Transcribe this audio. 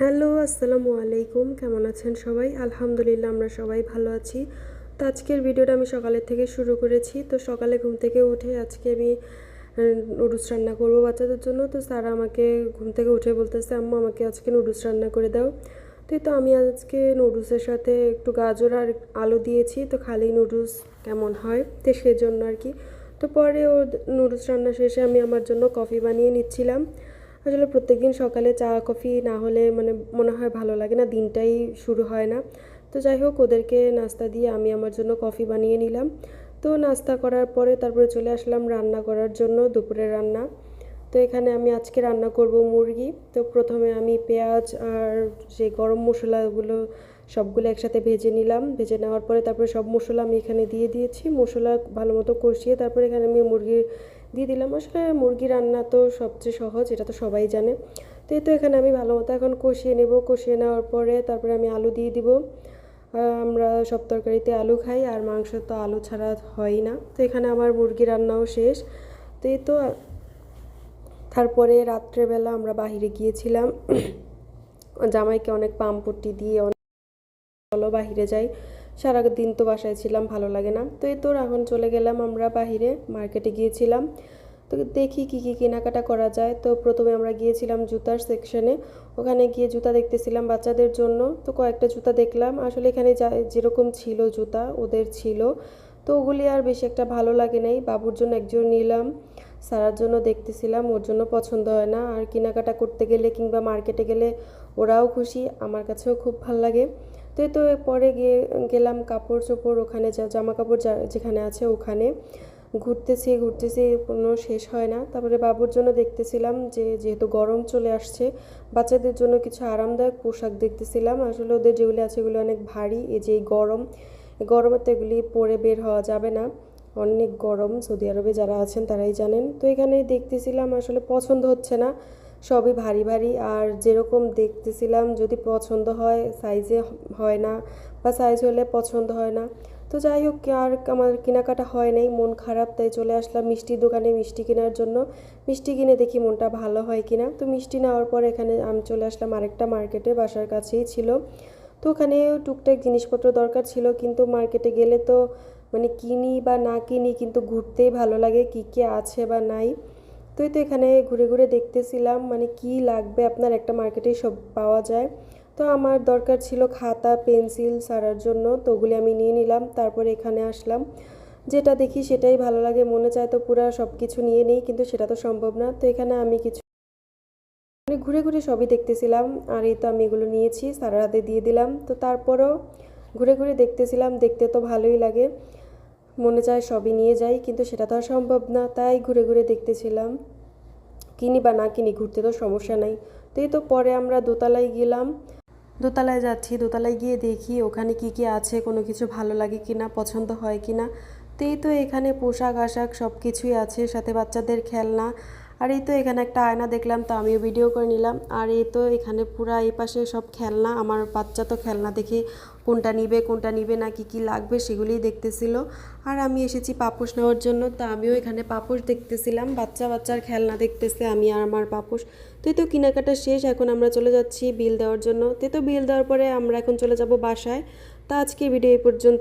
Hello, আসসালামু আলাইকুম। কেমন আছেন সবাই? আলহামদুলিল্লাহ, আমরা সবাই ভালো আছি। তো আজকের ভিডিওটা আমি সকালের থেকে শুরু করেছি। তো সকালে ঘুম থেকে উঠে আজকে আমি নুডলস রান্না করব বাচ্চাদের জন্য। তো স্যার আমাকে ঘুম থেকে উঠে বলতেছে, আম্মু, আমাকে আজকে নুডলস রান্না করে দাও। তো তো আমি আজকে নুডলসের সাথে একটু গাজর আর আলু দিয়েছি। তো খালি নুডলস কেমন হয়? তো সেজন্য আর কি। তো পরে ও নুডলস রান্না শেষে আমি আমার জন্য কফি বানিয়ে নিচ্ছিলাম। আসলে প্রত্যেক দিন সকালে চা, কফি না হলে মানে মনে হয় ভালো লাগে না, দিনটাই শুরু হয় না। তো যাই হোক, ওদেরকে নাস্তা দিয়ে আমি আমার জন্য কফি বানিয়ে নিলাম। তো নাস্তা করার পরে তারপরে চলে আসলাম রান্না করার জন্য দুপুরের রান্না। তো এখানে আমি আজকে রান্না করব মুরগি। তো প্রথমে আমি পেঁয়াজ আর যে গরম মশলাগুলো সবগুলো একসাথে ভেজে নিলাম। ভেজে নেওয়ার পরে তারপরে সব মশলা আমি এখানে দিয়ে দিয়েছি। মশলা ভালো মতো কষিয়ে তারপরে এখানে আমি মুরগির দিয়ে দিলাম। আসলে মুরগি রান্না তো সবচেয়ে সহজ, এটা তো সবাই জানে। তো এই তো এখানে আমি ভালো মতো এখন কষিয়ে নেব। কষিয়ে নেওয়ার পরে তারপরে আমি আলু দিয়ে দিব। আমরা সব তরকারিতে আলু খাই, আর মাংস তো আলু ছাড়া হয় না। তো এখানে আমার মুরগি রান্নাও শেষ। তো এই তো, তারপরে রাত্রেবেলা আমরা বাহিরে গিয়েছিলাম। জামাইকে অনেক পাম্পটি দিয়ে চলো বাহিরে যাই। সারা দিন তো বাসায় ছিলাম, ভালো লাগে না। তো এই তো এখন চলে গেলাম আমরা বাহিরে, মার্কেটে গিয়েছিলাম। তো দেখি কী কী কেনাকাটা করা যায়। তো প্রথমে আমরা গিয়েছিলাম জুতার সেকশনে ওখানে গিয়ে জুতা দেখতেছিলাম বাচ্চাদের জন্য। তো কয়েকটা জুতা দেখলাম। আসলে এখানে যা, যেরকম ছিল জুতা, ওদের ছিল। তো ওগুলি আর বেশি একটা ভালো লাগে নাই। বাবুর জন্য একজন নিলাম। সারার জন্য দেখতেছিলাম, ওর জন্য পছন্দ হয় না। আর কেনাকাটা করতে গেলে কিংবা মার্কেটে গেলে ওরাও খুশি। আমার কাছেও খুব ভালো লাগে। তো তো পরে গিয়ে গেলাম কাপড় চোপড় ওখানে যা জামা কাপড় যেখানে আছে ওখানে। ঘুরতেছি ঘুরতেছি, কোনো শেষ হয় না। তারপরে বাবুর জন্য দেখতেছিলাম যে, যেহেতু গরম চলে আসছে, বাচ্চাদের জন্য কিছু আরামদায়ক পোশাক দেখতেছিলাম। আসলে ওদের যেগুলি আছে এগুলো অনেক ভারী, এই যে গরম গরমে তো এগুলি পরে বের হওয়া যাবে না। অনেক গরম সৌদি আরবে যারা আছেন তারাই জানেন। তো এখানে দেখতেছিলাম, আসলে পছন্দ হচ্ছে না। সবই ভারী ভারী। আর যেরকম দেখতেছিলাম, যদি পছন্দ হয় সাইজে হয় না বা সাইজ হলে পছন্দ হয় না। তো যাই হোক আর আমার কেনাকাটা হয় নাই, মন খারাপ, তাই চলে আসলাম মিষ্টির দোকানে মিষ্টি কেনার জন্য। মিষ্টি কিনে দেখি মনটা ভালো হয় কিনা। তো মিষ্টি নেওয়ার পর এখানে আমি চলে আসলাম আরেকটা মার্কেটে বাসার কাছেই ছিল। তো ওখানে টুকটাক জিনিসপত্র দরকার ছিল, কিন্তু মার্কেটে গেলে তো মানে কিনি বা না কিনি, কিন্তু ঘুরতেই ভালো লাগে কী কী আছে বা নাই। তো এই তো এখানে ঘুরে ঘুরে দেখতেছিলাম মানে কি লাগবে আপনার? একটা মার্কেটেই সব পাওয়া যায়। তো আমার দরকার ছিল খাতা, পেন্সিল সারার জন্য, তো ওগুলি আমি নিয়ে নিলাম, তারপর এখানে আসলাম। যেটা দেখি সেটাই ভালো লাগে, মনে চায় তো পুরো সব কিছু নিয়ে নিই, কিন্তু সেটা তো সম্ভব না। তো এখানে আমি কিছু মানে ঘুরে ঘুরে সবই দেখতেছিলাম, আর এই তো আমি এগুলো নিয়েছি, সারা হাতে দিয়ে দিলাম। তো তারপরও ঘুরে ঘুরে দেখতেছিলাম, দেখতে তো ভালোই লাগে। মনে চায় সবই নিয়ে যাই, কিন্তু সেটা তো আর সম্ভব না। তাই ঘুরে ঘুরে দেখতেছিলাম, কিনি বা না কিনি, ঘুরতে তো সমস্যা নাই। তো এই তো পরে আমরা দোতলায় গেলাম। দোতলায় যাচ্ছি, দোতলায় গিয়ে দেখি ওখানে কি কি আছে, কোনো কিছু ভালো লাগে কি না পছন্দ হয় কি না তো এই তো এখানে পোশাক আশাক সব কিছুই আছে, সাথে বাচ্চাদের খেলনা আর এই তো এখানে একটা আয়না দেখলাম, তো আমিও ভিডিও করে নিলাম। আর এই তো এখানে পুরা এই পাশে সব খেলনা, আমার বাচ্চা তো খেলনা দেখে কোনটা নিবে কোনটা নিবে না, কি কি লাগবে সেগুলিই দেখতেছিল। আর আমি এসেছি পাপোশ নেওয়ার জন্য, তো আমিও এখানে পাপোশ দেখতেছিলাম, বাচ্চা বাচ্চার খেলনা দেখতেছে আমি আর আমার পাপোশ। তো তো কেনাকাটা শেষ, এখন আমরা চলে যাচ্ছি বিল দেওয়ার জন্য। তো তো বিল দেওয়ার পরে আমরা এখন চলে যাব বাসায়। তা আজকে ভিডিও এই পর্যন্ত।